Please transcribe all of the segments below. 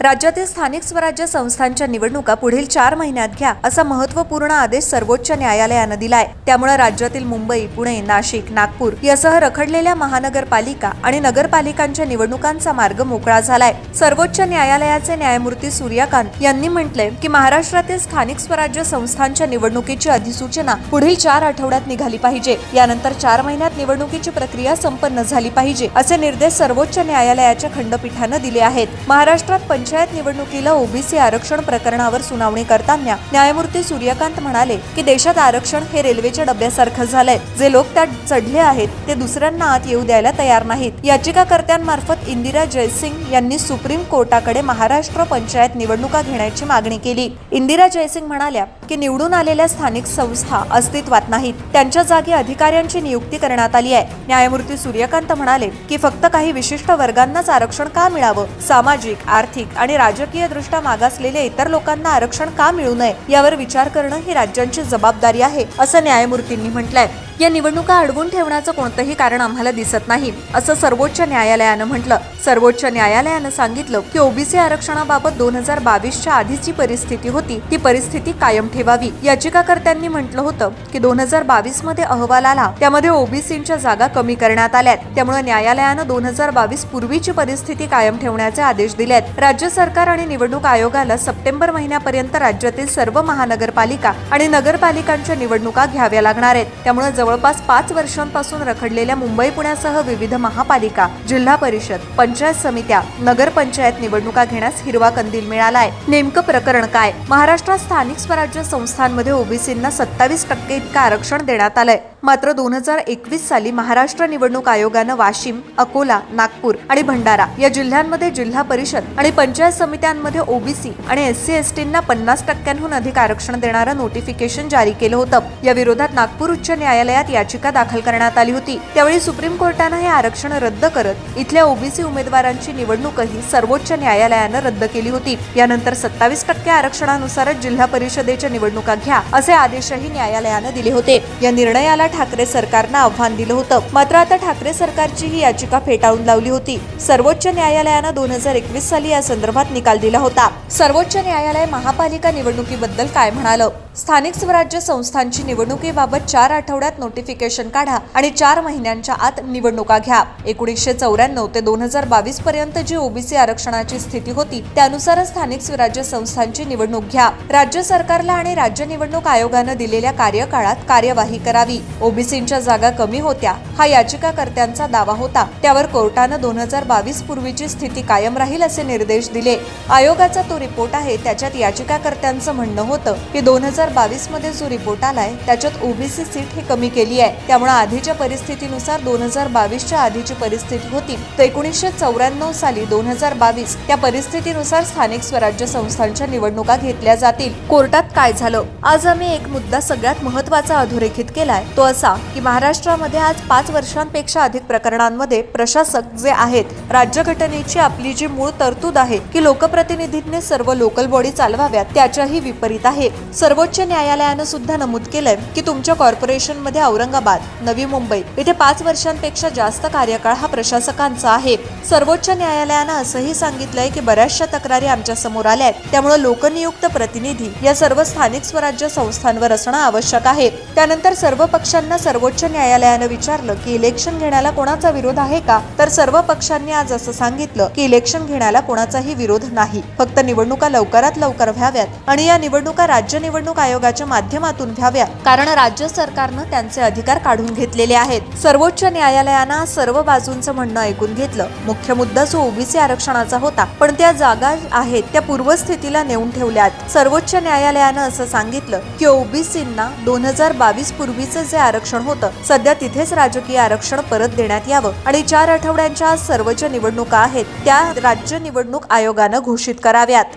राज्यातील स्थानिक स्वराज्य संस्थांच्या निवडणुका पुढील चार महिन्यात घ्या असा महत्त्वपूर्ण आदेश सर्वोच्च न्यायालयानं दिलाय. त्यामुळे राज्यातील मुंबई पुणे नाशिक नागपूर यासह रखडलेल्या महानगरपालिका आणि नगरपालिकांच्या निवडणुकांचा मार्ग मोकळा झालाय. सर्वोच्च न्यायालयाचे न्यायमूर्ती सूर्यकांत यांनी म्हटलंय की महाराष्ट्रातील स्थानिक स्वराज्य संस्थांच्या निवडणुकीची अधिसूचना पुढील चार आठवड्यात निघाली पाहिजे. यानंतर चार महिन्यात निवडणुकीची प्रक्रिया संपन्न झाली पाहिजे असे निर्देश सर्वोच्च न्यायालयाच्या खंडपीठानं दिले आहेत. महाराष्ट्रात पंचायत निवडणुकीला ओबीसी आरक्षण प्रकरणावर सुनावणी करताना न्यायमूर्ती सूर्यकांत म्हणाले की देशात आरक्षण हे रेल्वेच्या डब्यासारखं झालंय. जे लोक त्यात चढले आहेत ते दुसऱ्यांना आत येऊ द्यायला तयार नाहीत. याचिकाकर्त्यांमार्फत इंदिरा जयसिंग यांनी सुप्रीम कोर्टाकडे महाराष्ट्र पंचायत निवडणुका घेण्याची मागणी केली. इंदिरा जयसिंग म्हणाल्या की निवडून आलेल्या स्थानिक संस्था अस्तित्वात नाहीत. त्यांच्या जागी अधिकाऱ्यांची नियुक्ती करण्यात आली आहे. न्यायमूर्ती सूर्यकांत म्हणाले की फक्त काही विशिष्ट वर्गांनाच आरक्षण का मिळावं? सामाजिक आर्थिक आणि राजकीयदृष्ट्या मागासलेल्या इतर लोकांना आरक्षण का मिळू नये यावर विचार करणं ही राज्यांची जबाबदारी आहे असं न्यायमूर्तींनी म्हटलंय. या निवडणुका अडवून ठेवण्याचं कोणतंही कारण आम्हाला दिसत नाही असं सर्वोच्च न्यायालयानं म्हटलं. सर्वोच्च न्यायालयानं सांगितलं की ओबीसी आरक्षणाबाबत दोन हजार बावीसच्या आधीची परिस्थिती होती. ती परिस्थिती कायम ठेवावी. याचिकाकर्त्यांनी म्हटलं होतं की दोन हजार बावीसमध्ये अहवाल आला त्यामध्ये ओबीसींच्या जागा कमी करण्यात आल्यात. त्यामुळे न्यायालयानं दोन हजार बावीस पूर्वीची परिस्थिती कायम ठेवण्याचे आदेश दिलेत. राज्य सरकार आणि निवडणूक आयोगाला सप्टेंबर महिन्यापर्यंत राज्यातील सर्व महानगरपालिका आणि नगरपालिकांच्या निवडणुका घ्याव्या लागणार आहेत. त्यामुळे जवळपास पाच वर्षांपासून रखडलेल्या मुंबई पुण्यासह विविध महापालिका जिल्हा परिषद पंचायत समित्या नगरपंचायत निवडणुका घेण्यास हिरवा कंदील मिळालाय. नेमकं प्रकरण काय? महाराष्ट्रात स्थानिक स्वराज्य संस्थांमध्ये ओबीसींना सत्तावीस टक्के इतकं आरक्षण देण्यात आलंय. मात्र दोन हजार एकवीस साली महाराष्ट्र निवडणूक आयोगानं वाशिम अकोला नागपूर आणि भंडारा या जिल्ह्यांमध्ये जिल्हा परिषद आणि पंचायत समित्यांमध्ये ओबीसी आणि एस सी एस टींना पन्नास टक्क्यांहून अधिक आरक्षण देणारं नोटिफिकेशन जारी केलं होतं. या विरोधात नागपूर उच्च न्यायालयात याचिका दाखल करण्यात आली होती. त्यावेळी सुप्रीम कोर्टानं हे आरक्षण रद्द करत इथल्या ओबीसी उमेदवारांची निवडणूकही सर्वोच्च न्यायालयानं रद्द केली होती. यानंतर सत्तावीस टक्के आरक्षणानुसारच जिल्हा परिषदेच्या निवडणुका घ्या असे आदेशही न्यायालयानं दिले होते. या निर्णयाला ठाकरे सरकारनं आव्हान दिलं होतं. मात्र आता ठाकरे सरकारची ही याचिका फेटाळून लावली होती. सर्वोच्च न्यायालयानं दोन हजार एकवीस साली या संदर्भात निकाल दिला होता. सर्वोच्च न्यायालय महापालिका निवडणुकीबद्दल काय म्हणालं? स्थानिक स्वराज्य संस्थांची निवडणुकीबाबत चार आठवड्यात नोटिफिकेशन काढा आणि चार महिन्यांच्या आत निवडणुका घ्या. एकोणीसशे चौऱ्याण्णव ते दोन हजार बावीस पर्यंत जी ओबीसी आरक्षणाची स्थिती होती त्यानुसारच स्थानिक स्वराज्य संस्थांची निवडणूक घ्या. राज्य सरकारला आणि राज्य निवडणूक आयोगानं दिलेल्या कार्यकाळात कार्यवाही करावी. ओबीसींच्या जागा कमी होत्या हा याचिकाकर्त्यांचा दावा होता. त्यावर कोर्टानं दोन हजार बावीस पूर्वीची स्थिती कायम राहील असे निर्देश दिले. आयोगाचा तो रिपोर्ट आहे त्याच्यात याचिकाकर्त्यांचं म्हणणं होतं की दोन हजार बावीसमध्ये जो रिपोर्ट आलाय त्याच्यात ओबीसी सीट ही कमी केली आहे. त्यामुळे आधीच्या परिस्थितीनुसार दोन हजार बावीसच्या आधीची परिस्थिती होती. तर एकोणीसशे चौऱ्याण्णव साली दोन हजार बावीस त्या परिस्थितीनुसार स्थानिक स्वराज्य संस्थांच्या निवडणुका घेतल्या जातील. कोर्टात काय झालं? आज आम्ही एक मुद्दा सगळ्यात महत्त्वाचा अधोरेखित केलाय. तो असा की महाराष्ट्रामध्ये आज पाच वर्षांपेक्षा अधिक प्रकरणांमध्ये प्रशासक जे आहेत राज्यघटनेची आपली जी मूळ तरतूद आहे की लोकप्रतिनिधींनी सर्व लोकल बॉडी चालवाव्यात त्याच्याही विपरीत आहे. सर्वोच्च न्यायालयानं सुद्धा नमूद केलंय की तुमच्या कॉर्पोरेशनमध्ये औरंगाबाद नवी मुंबई इथे पाच वर्षांपेक्षा जास्त कार्यकाळ हा प्रशासकांचा आहे. सर्वोच्च न्यायालयानं असंही सांगितलंय की बऱ्याचशा तक्रारी आमच्यासमोर आल्या आहेत त्यामुळे लोकनियुक्त प्रतिनिधी या सर्व स्थानिक स्वराज्य संस्थांवर असणं आवश्यक आहे. त्यानंतर सर्व पक्षांना सर्वोच्च न्यायालयानं विचारलं की इलेक्शन घेण्याला कोणाचा विरोध आहे का? तर सर्व पक्षांनी आज असं सांगितलं की इलेक्शन घेण्याला कोणाचाही विरोध नाही. फक्त निवडणुका लवकरात लवकर व्हाव्यात आणि या निवडणुका राज्य निवडणूक आयोगाच्या माध्यमातून व्हाव्या कारण राज्य सरकारनं त्यांचे अधिकार काढून घेतलेले आहेत. सर्वोच्च न्यायालयानं सर्व बाजूंचं म्हणणं ऐकून घेतलं. मुख्य मुद्दा जो ओबीसी आरक्षणाचा होता पण त्या जागा आहेत त्या पूर्वस्थितीला नेऊन ठेवल्यात. सर्वोच्च न्यायालयानं असं सांगितलं की ओबीसींना दोन हजार बावीस पूर्वीचं जे आरक्षण होतं सध्या तिथेच राजकीय आरक्षण परत देण्यात यावं. आणि चार आठवड्यांच्या आज सर्व ज्या निवडणुका आहेत त्या राज्य निवडणूक आयोगानं घोषित कराव्यात.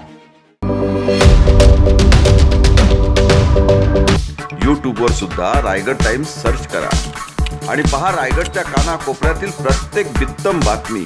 यूट्यूबवर सुद्धा रायगड टाइम्स सर्च करा. आणि पहा रायगडच्या कानाकोपऱ्यातील प्रत्येक बित्तम बातमी.